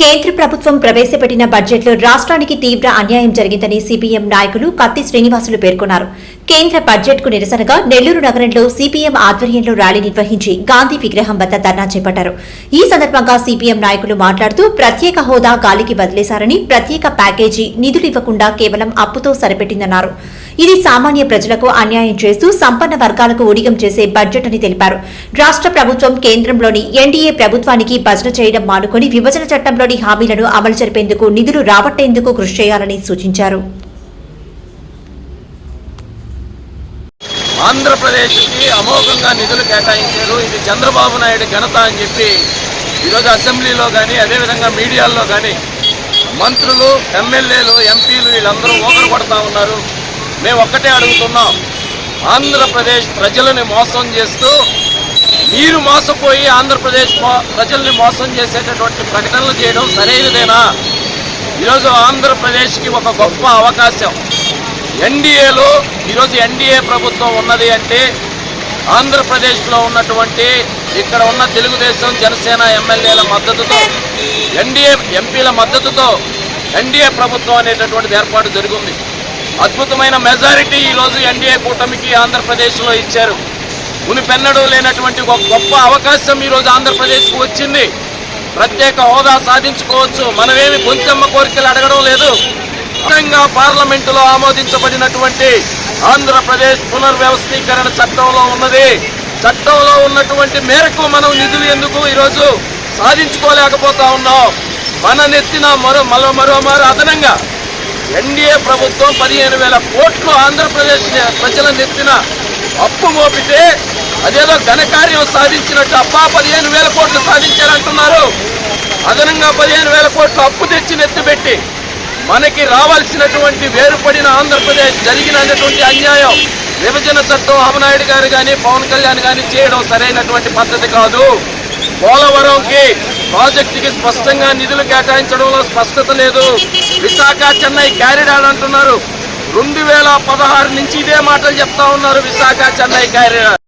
కేంద్ర ప్రభుత్వం ప్రవేశపెట్టిన బడ్జెట్లో రాష్ట్రానికి తీవ్ర అన్యాయం జరిగిందని సిపిఎం నాయకులు కత్తి శ్రీనివాసులు పేర్కొన్నారు. కేంద్ర బడ్జెట్కు నిరసనగా నెల్లూరు నగరంలో సిపిఎం ఆధ్వర్యంలో ర్యాలీ నిర్వహించి గాంధీ విగ్రహం వద్ద ధర్నా చేపట్టారు. ఈ సందర్భంగా సిపిఎం నాయకులు మాట్లాడుతూ ప్రత్యేక హోదా గాలికి వదిలేశారని ప్రత్యేక ప్యాకేజీ నిధులు ఇవ్వకుండా కేవలం అప్పుతో సరిపెట్టిందన్నారు. ఇది సామాన్య ప్రజలకు అన్యాయం చేస్తూ సంపన్న వర్గాలకు ఊడిగం చేసే బడ్జెట్ అని తెలిపారు. రాష్ట్ర ప్రభుత్వం కేంద్రంలోని ఎన్డీఏ ప్రభుత్వానికి భజన చేయడం మానుకొని విభజన చట్టంలోని హామీలను అమలు జరిపేందుకు నిధులు రాబట్టేందుకు కృషి చేయాలని సూచించారు. ఆంధ్రప్రదేశ్కి అమోఘంగా నిధులు కేటాయించారు. ఇది చంద్రబాబు నాయుడు ఘనత అని చెప్పి ఈరోజు అసెంబ్లీలో కానీ అదేవిధంగా మీడియాల్లో కానీ మంత్రులు ఎమ్మెల్యేలు ఎంపీలు వీళ్ళందరూ ఓగరు పడతా ఉన్నారు. మేము ఒక్కటే అడుగుతున్నాం. ఆంధ్రప్రదేశ్ ప్రజలని మోసం చేస్తూ మీరు మోసపోయి ఆంధ్రప్రదేశ్ మో- ప్రజల్ని మోసం చేసేటటువంటి ప్రకటనలు చేయడం సరైనదేనా? ఈరోజు ఆంధ్రప్రదేశ్కి ఒక గొప్ప అవకాశం. ఎన్డీఏలో ఈరోజు ఎన్డీఏ ప్రభుత్వం ఉన్నది అంటే ఆంధ్రప్రదేశ్లో ఉన్నటువంటి ఇక్కడ ఉన్న తెలుగుదేశం జనసేన ఎమ్మెల్యేల మద్దతుతో ఎన్డీఏ ఎంపీల మద్దతుతో ఎన్డీఏ ప్రభుత్వం అనేటటువంటిది ఏర్పాటు జరిగింది. అద్భుతమైన మెజారిటీ ఈరోజు ఎన్డీఏ కూటమికి ఆంధ్రప్రదేశ్లో ఇచ్చారు. మునిపెన్నడూ లేనటువంటి ఒక గొప్ప అవకాశం ఈరోజు ఆంధ్రప్రదేశ్కు వచ్చింది. ప్రత్యేక హోదా సాధించుకోవచ్చు. మనమేమి గొంతెమ్మ కోరికలు అడగడం లేదు. ముఖ్యంగా పార్లమెంటులో ఆమోదించబడినటువంటి ఆంధ్రప్రదేశ్ పునర్వ్యవస్థీకరణ చట్టంలో ఉన్నది. చట్టంలో ఉన్నటువంటి మేరకు మనం నిధులు ఎందుకు ఈరోజు సాధించుకోలేకపోతా ఉన్నాం? మన నెత్తిన మరో మరో మరో మరో అదనంగా ఎన్డీఏ ప్రభుత్వం పదిహేను వేల కోట్లు ఆంధ్రప్రదేశ్ ప్రజల నెత్తిన అప్పు మోపితే అదేదో ఘనకార్యం సాధించినట్టు అబ్బా పదిహేను వేల కోట్లు సాధించారంటున్నారు. అదనంగా పదిహేను వేల కోట్లు అప్పు తెచ్చి నెత్తిపెట్టి మనకి రావాల్సినటువంటి వేరుపడిన ఆంధ్రప్రదేశ్ జరిగినటువంటి అన్యాయం విభజన చట్టం అమనాయుడు గారు కానీ పవన్ కళ్యాణ్ కానీ చేయడం సరైనటువంటి పద్ధతి కాదు. పోలవరంకి ప్రాజెక్టుకి స్పష్టంగా నిధులు కేటాయించడంలో స్పష్టత లేదు. విశాఖ చెన్నై క్యారిడార్ అంటున్నారు. రెండు వేల పదహారు నుంచి ఇదే మాటలు చెప్తా ఉన్నారు విశాఖ చెన్నై క్యారిడార్